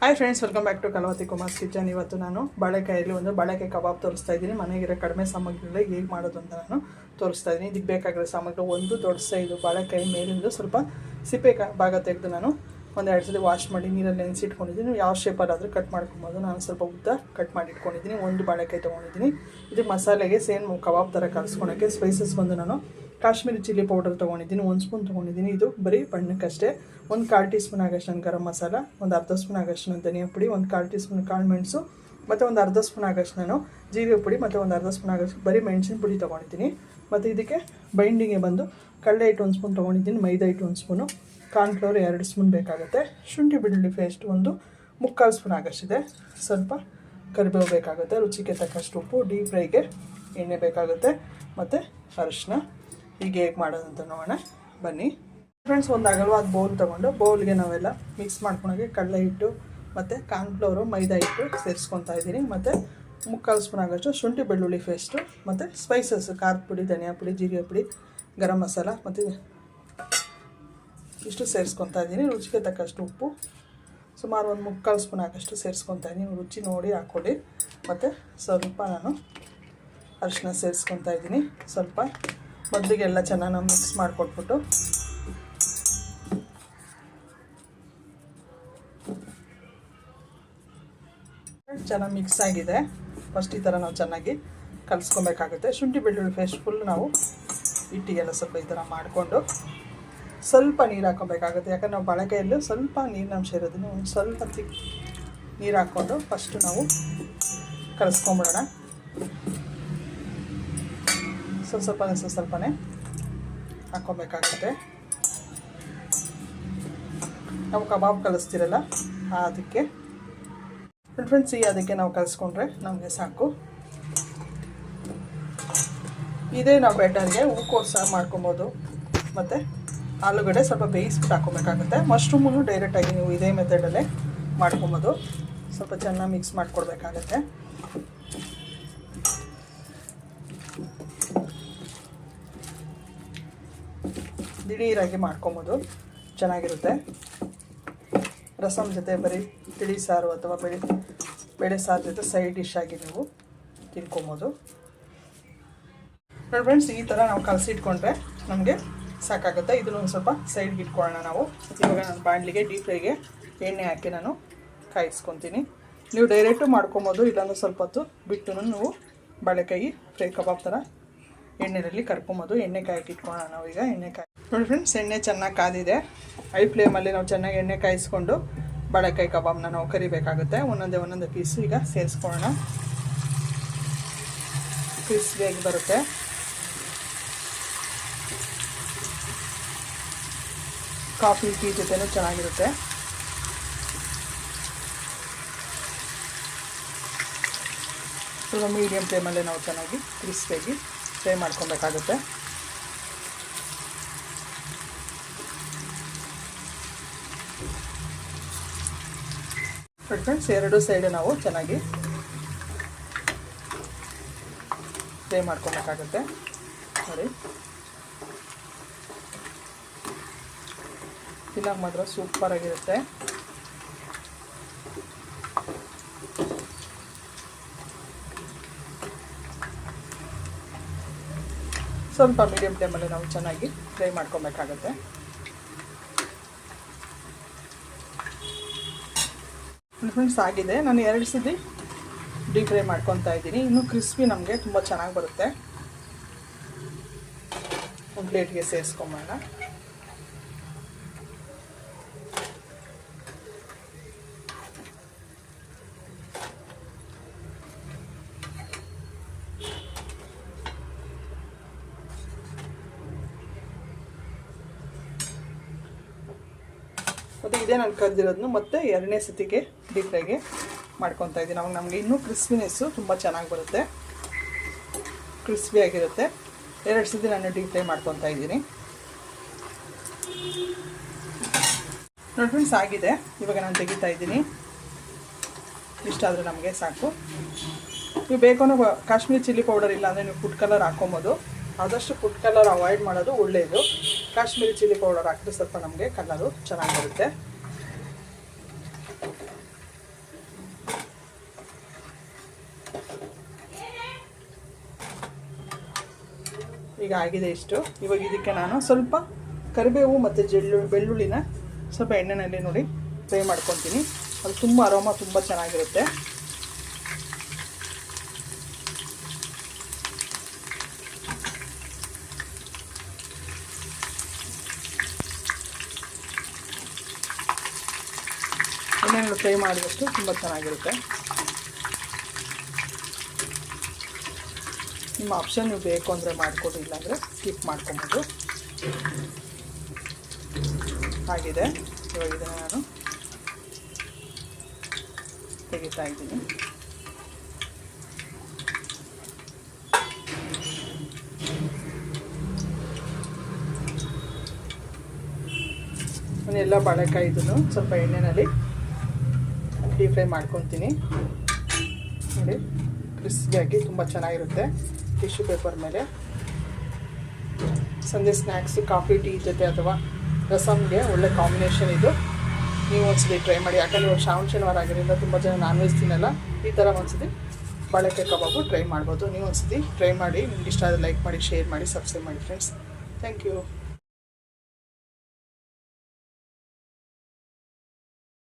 Hi friends welcome back to Kalavathi Kumar's kitchen ಇವತ್ತು ನಾನು ಬಾಳೆಕಾಯಲ್ಲಿ ಒಂದು ಬಾಳೆಕಾಯಿ ಕಬಾಬ್ ತೋರಿಸ್ತಾ ಇದ್ದೀನಿ. ಮನೆಗಿರೋ ಕಡಿಮೆ ಸಾಮಗ್ರಿಗಳು ಹೇಗೆ ಮಾಡೋದು ಅಂತ ನಾನು ತೋರಿಸ್ತಾ ಇದ್ದೀನಿ. ಇದಕ್ಕೆ ಬೇಕಾಗಿರೋ ಸಾಮಗ್ರಿ ಒಂದು ದೊಡ್ಡ ಸೈಜು ಬಾಳೆಕಾಯಿ ಮೇಲಿಂದ ಸ್ವಲ್ಪ ಸಿಪ್ಪೆ ಭಾಗ ತೆಗೆದು ನಾನು ಒಂದು ಎರಡು ಸಲ ವಾಶ್ ಮಾಡಿ ನೀರಲ್ಲಿ ನೆನೆಸಿಟ್ಕೊಂಡಿದ್ದೀನಿ ಯಾವ ಶೇಪಲ್ಲಾದರೂ ಕಟ್ ಮಾಡ್ಕೊಬೋದು. ನಾನು ಸ್ವಲ್ಪ ಉದ್ದ ಕಟ್ ಮಾಡಿ ಇಟ್ಕೊಂಡಿದ್ದೀನಿ. ಒಂದು ಬಾಳೆಕಾಯಿ ತೊಗೊಂಡಿದ್ದೀನಿ. ಇದು ಮಸಾಲೆಗೆ ಸೇಮ್ ಕಬಾಬ್ ಥರ ಕಲಿಸ್ಕೊಳಕ್ಕೆ ಸ್ಪೈಸಸ್ ಬಂದು ನಾನು ಕಾಶ್ಮೀರಿ ಚಿಲ್ಲಿ ಪೌಡರ್ ತೊಗೊಂಡಿದ್ದೀನಿ, ಒಂದು ಸ್ಪೂನ್ ತೊಗೊಂಡಿದ್ದೀನಿ. ಇದು ಬರೀ ಬಣ್ಣಕ್ಕಷ್ಟೇ. ಒಂದು ಕಾಲು ಟೀ ಸ್ಪೂನ್ ಆಗಷ್ಟು ನಾನು ಗರಂ ಮಸಾಲ, ಒಂದು ಅರ್ಧ ಸ್ಪೂನ್ ಆಗಷ್ಟು ನಾನು ಧನಿಯಾ ಪುಡಿ, ಒಂದು ಕಾಲು ಟೀ ಸ್ಪೂನ್ ಕಾಳು ಮೆಣಸು, ಮತ್ತು ಒಂದು ಅರ್ಧ ಸ್ಪೂನ್ ಆಗಷ್ಟು ನಾನು ಜೀರಿಗೆ ಪುಡಿ, ಮತ್ತು ಒಂದು ಅರ್ಧ ಸ್ಪೂನ್ ಆಗೋಷ್ಟು ಬರೀ ಮೆಣಸಿನ ಪುಡಿ ತೊಗೊಂಡಿದ್ದೀನಿ. ಮತ್ತು ಇದಕ್ಕೆ ಬೈಂಡಿಗೆ ಬಂದು ಕಡಲೆ ಹಿಟ್ಟು ಒಂದು ಸ್ಪೂನ್ ತೊಗೊಂಡಿದ್ದೀನಿ, ಮೈದಾ ಹಿಟ್ಟು ಒಂದು ಸ್ಪೂನು. ಕಾರ್ನ್ಫ್ಲವರ್ ಎರಡು ಸ್ಪೂನ್ ಬೇಕಾಗುತ್ತೆ. ಶುಂಠಿ ಬೆಳ್ಳುಳ್ಳಿ ಪೇಸ್ಟ್ ಒಂದು ಮುಕ್ಕಾಲು ಸ್ಪೂನ್ ಆಗಷ್ಟಿದೆ. ಸ್ವಲ್ಪ ಕರಿಬೇವು ಬೇಕಾಗುತ್ತೆ, ರುಚಿಗೆ ತಕ್ಕಷ್ಟು ಉಪ್ಪು, ಡೀಪ್ ಫ್ರೈಗೆ ಎಣ್ಣೆ ಬೇಕಾಗುತ್ತೆ, ಮತ್ತು ಅರಿಶಿನ ಹೀಗೆ ಹೇಗೆ ಮಾಡೋದಂತ ನೋಡೋಣ. ಬನ್ನಿ. ಫ್ರೆಂಡ್ಸ್ ಒಂದು ಅಗಲವಾದ ಬೌಲ್ ತೊಗೊಂಡು ಬೌಲ್ಗೆ ನಾವೆಲ್ಲ ಮಿಕ್ಸ್ ಮಾಡ್ಕೊಂಡೋಗಿ ಕಡಲೆ ಹಿಟ್ಟು ಮತ್ತು ಕಾರ್ನ್ಫ್ಲವರು ಮೈದಾ ಹಿಟ್ಟು ಸೇರಿಸ್ಕೊತಾ ಇದ್ದೀನಿ. ಮತ್ತು ಮುಕ್ಕಾಲು ಸ್ಪೂನ್ ಆಗೋಷ್ಟು ಶುಂಠಿ ಬೆಳ್ಳುಳ್ಳಿ ಫೇಸ್ಟು ಮತ್ತು ಸ್ಪೈಸಸ್ ಖಾರದ ಪುಡಿ, ಧನಿಯಾ ಪುಡಿ, ಜೀರಿಗೆ ಪುಡಿ, ಗರಂ ಮಸಾಲ ಮತ್ತು ಇಷ್ಟು ಸೇರಿಸ್ಕೊತಾ ಇದ್ದೀನಿ. ರುಚಿಗೆ ತಕ್ಕಷ್ಟು ಉಪ್ಪು. ಸುಮಾರು ಒಂದು ಮುಕ್ಕಾಲು ಸ್ಪೂನ್ ಆಗೋಷ್ಟು ಸೇರಿಸ್ಕೊತಾ ಇದ್ದೀನಿ. ರುಚಿ ನೋಡಿ ಹಾಕ್ಕೊಳ್ಳಿ ಮತ್ತು ಸ್ವಲ್ಪ ನಾನು ಅರಿಶಿನ ಸೇರಿಸ್ಕೊತಾ ಇದ್ದೀನಿ. ಸ್ವಲ್ಪ ಮೊದಲಿಗೆಲ್ಲ ಚೆನ್ನಾಗಿ ಮಿಕ್ಸ್ ಮಾಡಿಕೊಟ್ಬಿಟ್ಟು. ಚೆನ್ನಾಗಿ ಮಿಕ್ಸ್ ಆಗಿದೆ. ಫಸ್ಟ್ ಈ ಥರ ನಾವು ಚೆನ್ನಾಗಿ ಕಲಿಸ್ಕೊಬೇಕಾಗುತ್ತೆ. ಶುಂಠಿ ಬೆಳ್ಳುಳ್ಳಿ ಪೇಸ್ಟ್ ಫುಲ್ ನಾವು ಹಿಟ್ಟಿಗೆಲ್ಲ ಸ್ವಲ್ಪ ಈ ಥರ ಮಾಡಿಕೊಂಡು ಸ್ವಲ್ಪ ನೀರು ಹಾಕೋಬೇಕಾಗುತ್ತೆ ಯಾಕಂದ್ರೆ ನಾವು ಬಳಕೆಯಲ್ಲೂ ಸ್ವಲ್ಪ ನೀರಿನಂಶ ಇರೋದನ್ನು ಒಂದು ಸ್ವಲ್ಪ ತಿಕ್ ನೀರು ಹಾಕ್ಕೊಂಡು ಫಸ್ಟು ನಾವು ಕಲಿಸ್ಕೊಂಬಿಡೋಣ. ಸ್ವಲ್ಪ ಸ್ವಲ್ಪನೇ ಸ್ವಲ್ಪ ಸ್ವಲ್ಪನೇ. ಹಾಕ್ಕೊಬೇಕಾಗುತ್ತೆ ನಾವು ಕಬಾಬ್ ಕಲಿಸ್ತಿರಲ್ಲ, ಅದಕ್ಕೆ. ಫ್ರೆಂಡ್ಸ್ ಈ ಅದಕ್ಕೆ ನಾವು ಕಲಿಸ್ಕೊಂಡ್ರೆ ನಮಗೆ ಸಾಕು. ಇದೇ ನಾವು ಬೆಟರ್ಗೆ ಹೂಕೋಸು ಮಾಡ್ಕೊಬೋದು. ಮತ್ತು ಆಲೂಗಡ್ಡೆ ಸ್ವಲ್ಪ ಬೇಯಿಸ್ಬಿಟ್ಟು ಹಾಕ್ಕೊಬೇಕಾಗುತ್ತೆ ಮಶ್ರೂಮನ್ನು ಡೈರೆಕ್ಟಾಗಿ ನೀವು ಇದೇ ಮೆಥಡಲ್ಲೇ ಮಾಡ್ಕೊಬೋದು. ಸ್ವಲ್ಪ ಚೆನ್ನಾಗಿ ಮಿಕ್ಸ್ ಮಾಡಿಕೊಡ್ಬೇಕಾಗತ್ತೆ. ದಿಢೀರಾಗಿ ಮಾಡ್ಕೊಬೋದು. ಚೆನ್ನಾಗಿರುತ್ತೆ. ರಸಮ್ ಜೊತೆ ಬರೀ ತಿಳಿ ಸಾರು ಅಥವಾ ಬೆಳೆ, ಬೇಳೆ ಸಾರು ಜೊತೆ ಸೈಡ್ ಡಿಶ್ ಆಗಿ ನೀವು ತಿನ್ಕೊಬೋದು. ನೋಡಿ ಫ್ರೆಂಡ್ಸ್ ಈ ಥರ ನಾವು ಕಲಸಿಟ್ಕೊಂಡ್ರೆ ನಮಗೆ ಸಾಕಾಗುತ್ತೆ. ಇದನ್ನು ಒಂದು ಸ್ವಲ್ಪ ಸೈಡ್ಗೆ ಇಟ್ಕೊಳ್ಳೋಣ ನಾವು. ಇವಾಗ ನಾನು ಬಾಣಲಿಗೆ ಡೀಪ್ ಫ್ರೈಗೆ ಎಣ್ಣೆ ಹಾಕಿ ನಾನು ಕಾಯಿಸ್ಕೊತೀನಿ. ನೀವು ಡೈರೆಕ್ಟು ಮಾಡ್ಕೊಬೋದು. ಇಲ್ಲಾಂದ್ರೆ ಸ್ವಲ್ಪ ಹೊತ್ತು ಬಿಟ್ಟು ನೀವು ಬಾಳೆಕಾಯಿ ಫ್ರೈ ಕಬಾಬ್ ಥರ ಎಣ್ಣೆಯಲ್ಲಿ ಕರ್ಕೊಂಬೋದು ಎಣ್ಣೆ ಕಾಯಕ್ಕೆ ಇಟ್ಕೊಳ್ಳೋಣ ನಾವು ಈಗ ಎಣ್ಣೆ ಕಾಯಿ ನೋಡಿ ಫ್ರೆಂಡ್ಸ್ ಎಣ್ಣೆ ಚೆನ್ನಾಗಿ ಕಾದಿದೆ. ಹೈ ಫ್ಲೇಮಲ್ಲಿ ನಾವು ಚೆನ್ನಾಗಿ ಎಣ್ಣೆ ಕಾಯಿಸ್ಕೊಂಡು ಬಾಳೆಕಾಯಿ ಕಬಾಬ್ನ ನಾವು ಕರಿಬೇಕಾಗುತ್ತೆ. ಒಂದೊಂದೇ ಒಂದೊಂದು ಪೀಸು ಈಗ ಸೇರಿಸ್ಕೊಳ್ಳೋಣ. ಕ್ರಿಸ್ಪಿಯಾಗಿ ಬರುತ್ತೆ. ಕಾಫಿ ಟೀ ಜೊತೆನೂ ಚೆನ್ನಾಗಿರುತ್ತೆ. ಸ್ವಲ್ಪ ಮೀಡಿಯಮ್ ಫ್ಲೇಮಲ್ಲೇ ನಾವು ಚೆನ್ನಾಗಿ ಕ್ರಿಸ್ಪಿಯಾಗಿ ಫ್ರೈ ಮಾಡ್ಕೊಬೇಕಾಗುತ್ತೆ. ಫ್ರೆಂಡ್ಸ್ ಎರಡು ಸೈಡು ನಾವು ಚೆನ್ನಾಗಿ ಫ್ರೈ ಮಾಡ್ಕೊಬೇಕಾಗುತ್ತೆ. ನೋಡಿ. ಇಲ್ಲ ಮಾತ್ರ ಸೂಪರಾಗಿರುತ್ತೆ ಸ್ವಲ್ಪ ಮೀಡಿಯಮ್ ಟೈಮಲ್ಲಿ ನಾವು ಚೆನ್ನಾಗಿ ಫ್ರೈ ಮಾಡ್ಕೊಬೇಕಾಗತ್ತೆ. ಫ್ರೆಂಡ್ಸ್ ಆಗಿದೆ. ನಾನು ಎರಡು ಸತಿ ಡೀಪ್ ಫ್ರೈ ಮಾಡ್ಕೊತಾ ಇದ್ದೀನಿ. ಇನ್ನೂ ಕ್ರಿಸ್ಪಿ ನಮಗೆ ತುಂಬ ಚೆನ್ನಾಗಿ ಬರುತ್ತೆ. ಒಂದು ಪ್ಲೇಟ್ಗೆ ಸೇರಿಸ್ಕೊಂಬೋಣ ಮತ್ತು ಇದೇ ನಾನು ಕರೆದಿರೋದನ್ನು ಮತ್ತೆ ಎರಡನೇ ಸತಿಗೆ ಡೀಪ್ ಫ್ರೈಗೆ ಮಾಡ್ಕೊತಾ ಇದ್ದೀನಿ. ಅವಾಗ ನಮಗೆ ಇನ್ನೂ ಕ್ರಿಸ್ಪಿನೆಸ್ಸು ತುಂಬ ಚೆನ್ನಾಗಿ ಬರುತ್ತೆ. ಕ್ರಿಸ್ಪಿಯಾಗಿರುತ್ತೆ ಎರಡು ಸತಿ ನಾನು ಡೀಪ್ ಫ್ರೈ ಮಾಡ್ಕೊತಾ ಇದ್ದೀನಿ. ನೋಡಿ ಫ್ರೆಂಡ್ಸ್ ಆಗಿದೆ. ಇವಾಗ ನಾನು ತೆಗಿತಾ ಇದ್ದೀನಿ. ಇಷ್ಟಾದರೂ ನಮಗೆ ಸಾಕು. ನೀವು ಬೇಕು ಕಾಶ್ಮೀರಿ ಚಿಲ್ಲಿ ಪೌಡರ್ ಇಲ್ಲ ಅಂದರೆ ನೀವು ಫುಡ್ ಕಲರ್ ಹಾಕೊಬೋದು. ಆದಷ್ಟು ಫುಡ್ ಕಲರ್ ಅವಾಯ್ಡ್ ಮಾಡೋದು ಒಳ್ಳೆಯದು ಕಾಶ್ಮೀರಿ ಚಿಲ್ಲಿ ಪೌಡರ್ ಹಾಕಿದ್ರೆ ಸ್ವಲ್ಪ ನಮಗೆ ಕಲರು ಚೆನ್ನಾಗಿರುತ್ತೆ. ಈಗ ಆಗಿದೆ ಇಷ್ಟು. ಇವಾಗ ಇದಕ್ಕೆ ನಾನು ಸ್ವಲ್ಪ ಕರಿಬೇವು ಮತ್ತು ಜೆಳ್ಳು, ಬೆಳ್ಳುಳ್ಳಿನ ಸ್ವಲ್ಪ ಎಣ್ಣೆನಲ್ಲಿ ನೋಡಿ ಫ್ರೈ ಮಾಡ್ಕೊತೀನಿ ಅದು ತುಂಬ ಅರೋಮ ತುಂಬ ಚೆನ್ನಾಗಿರುತ್ತೆ. ಎಣ್ಣೆನಲ್ಲಿ ಫ್ರೈ ಮಾಡಿದಷ್ಟು ತುಂಬ ಚೆನ್ನಾಗಿರುತ್ತೆ. ನಿಮ್ಮ ಆಪ್ಷನ್ ನೀವು ಬೇಕು ಅಂದರೆ ಮಾಡಿಕೊಡಿ, ಇಲ್ಲಾಂದರೆ ಸ್ಕಿಪ್ ಮಾಡ್ಕೊಬೋದು. ಆಗಿದೆ. ಇವಾಗ ಇದನ್ನು ನಾನು ತೆಗಿತಾ ಇದ್ದೀನಿ. ಎಲ್ಲ ಬಾಳೆಕಾಯಿ ಇದನ್ನು ಸ್ವಲ್ಪ ಎಣ್ಣೆಯಲ್ಲಿ ಡೀಪ್ ಫ್ರೈ ಮಾಡ್ಕೊತೀನಿ. ನೋಡಿ ಕ್ರಿಸ್ಪಿಯಾಗಿ ತುಂಬ ಚೆನ್ನಾಗಿರುತ್ತೆ ಟಿಶ್ಯೂ ಪೇಪರ್ ಮೇಲೆ. ಸಂಜೆ ಸ್ನ್ಯಾಕ್ಸು ಕಾಫಿ ಟೀ ಜೊತೆ ಅಥವಾ ರಸಮ್ಗೆ ಒಳ್ಳೆ ಕಾಂಬಿನೇಷನ್ ಇದು. ನೀವು ಒಂದ್ಸತಿ ಟ್ರೈ ಮಾಡಿ. ಯಾಕಂದರೆ ಇವಾಗ ಶ್ರಾವಣ ಶನಿವಾರ ಆಗಿರೋದ್ರಿಂದ ತುಂಬ ಜನ ನಾನ್ ವೆಜ್ ತಿನ್ನಲ್ಲ. ಈ ಥರ ಒಂದ್ಸತಿ ಬಾಳೆಕಾಯಿ ಕಬಾಬು ಟ್ರೈ ಮಾಡ್ಬೋದು. ನೀವು ಒಂದ್ಸತಿ ಟ್ರೈ ಮಾಡಿ. ನಿಮ್ಗೆ ಇಷ್ಟ ಆದರೆ ಲೈಕ್ ಮಾಡಿ ಶೇರ್ ಮಾಡಿ ಸಬ್ಸ್ಕ್ರೈಬ್ ಮಾಡಿ ಫ್ರೆಂಡ್ಸ್ ಥ್ಯಾಂಕ್ ಯು